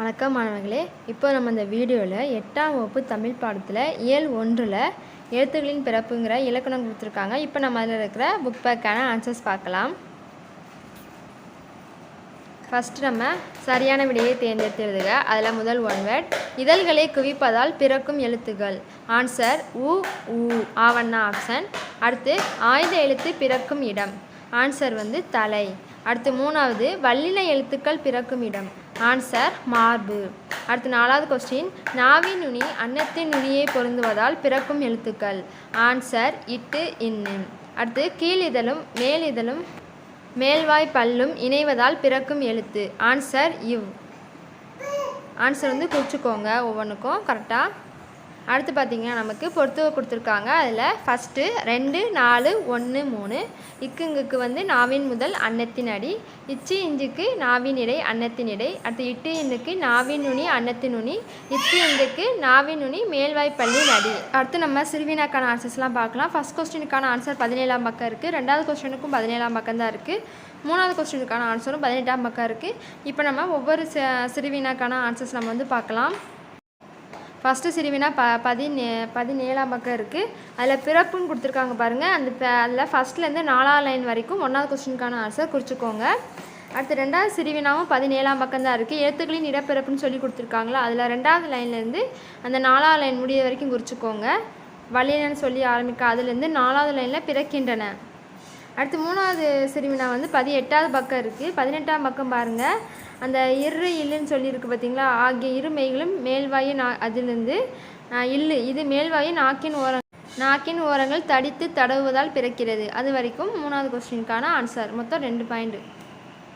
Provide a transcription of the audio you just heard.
வணக்கம் மாணவர்களே. இப்போ நம்ம இந்த வீடியோவில் எட்டாம் வகுப்பு தமிழ் பாடத்தில் இயல் ஒன்றில் எழுத்துக்களின் பிறப்புங்கிற இலக்கணம் கொடுத்துருக்காங்க. இப்போ நம்ம அதில் இருக்கிற புக் பேக்கான ஆன்சர்ஸ் பார்க்கலாம். ஃபஸ்ட்டு நம்ம சரியான விடையை தேர்ந்தெடுத்து எழுதுக அதில் முதல் ஒன் வேர்ட் இதழ்களை குவிப்பதால் பிறக்கும் எழுத்துக்கள். ஆன்சர் உ ஊ ஆவண்ணா ஆப்ஷன் அடுத்து ஆயுத எழுத்து பிறக்கும் இடம். ஆன்சர் வந்து தலை. அடுத்து மூணாவது வல்லின எழுத்துக்கள் பிறக்கும் இடம். ஆன்சர் மார்பு. அடுத்து நாலாவது கொஸ்டின் நாவின் நுனி அன்னத்தின் நுனியை பொருந்துவதால் பிறக்கும் எழுத்துக்கள். ஆன்சர் இட்டு இன்னு. அடுத்து கீழ் இதழும் மேல் இதழும் மேல்வாய் பல்லும் இணைவதால் பிறக்கும் எழுத்து. ஆன்சர் இவ். ஆன்சர் வந்து குறிச்சிக்கோங்க ஒவ்வொன்றுக்கும் கரெக்டாக அடுத்து பார்த்திங்கன்னா நமக்கு பொறுத்துவ கொடுத்துருக்காங்க. அதில் ஃபஸ்ட்டு ரெண்டு நாலு ஒன்று மூணு. இக்குங்குக்கு வந்து நாவின் முதல் அன்னத்தின் அடி. இச்சி இஞ்சுக்கு நாவின் இடை அன்னத்தின் இடை. அடுத்து இட்டு இந்துக்கு நாவின் நுனி அன்னத்தின் நுனி. இத்து இந்துக்கு நாவின் நுனி மேல்வாய் பல்லின் அடி. அடுத்து நம்ம சிறுவினாக்கான ஆன்சர்ஸ்லாம் பார்க்கலாம். ஃபஸ்ட் கொஸ்டினுக்கான ஆன்சர் பதினேழாம் பக்கம் இருக்குது ரெண்டாவது கொஸ்டினுக்கும் பதினேழாம் பக்கம் தான் இருக்குது மூணாவது கொஸ்டினுக்கான ஆன்சரும் பதினெட்டாம் பக்கம் இருக்குது இப்போ நம்ம ஒவ்வொரு சிறுவினாக்கான ஆன்சர்ஸ் நம்ம வந்து பார்க்கலாம். ஃபஸ்ட்டு சிறுவினா ப பதினே பதினேழாம் பக்கம் இருக்குது அதில் பிறப்புன்னு கொடுத்துருக்காங்க பாருங்கள் அந்த அதில் ஃபஸ்ட்லேருந்து நாலாவது லைன் வரைக்கும் ஒன்றாவது கொஸ்டினுக்கான ஆன்சர் குறிச்சிக்கோங்க. அடுத்து ரெண்டாவது சிறுவினாவும் பதினேழாம் பக்கம் தான் இருக்குது எழுத்துக்களின் இடப்பிறப்புன்னு சொல்லி கொடுத்துருக்காங்களா? அதில் ரெண்டாவது லைன்லேருந்து அந்த நாலாவது லைன் முடிய வரைக்கும் குறிச்சிக்கோங்க. வழியினு சொல்லி ஆரம்பிக்க அதுலேருந்து நாலாவது லைனில் பிறக்கின்றன. அடுத்து மூணாவது சிறுவினா வந்து பதினெட்டாவது பக்கம் இருக்குது பதினெட்டாம் பக்கம் பாருங்கள் அந்த இரு இல்லுன்னு சொல்லியிருக்கு பார்த்தீங்களா ஆகிய இரு மெய்களும் மேல்வாயு நா அதிலிருந்து இல்லு. இது மேல்வாயு நாக்கின் ஓரம் நாக்கின் ஓரங்கள் தடித்து தடவுவதால் பிறக்கிறது. அது வரைக்கும் மூணாவது கொஸ்டினுக்கான ஆன்சர் மொத்தம் ரெண்டு பாயிண்ட்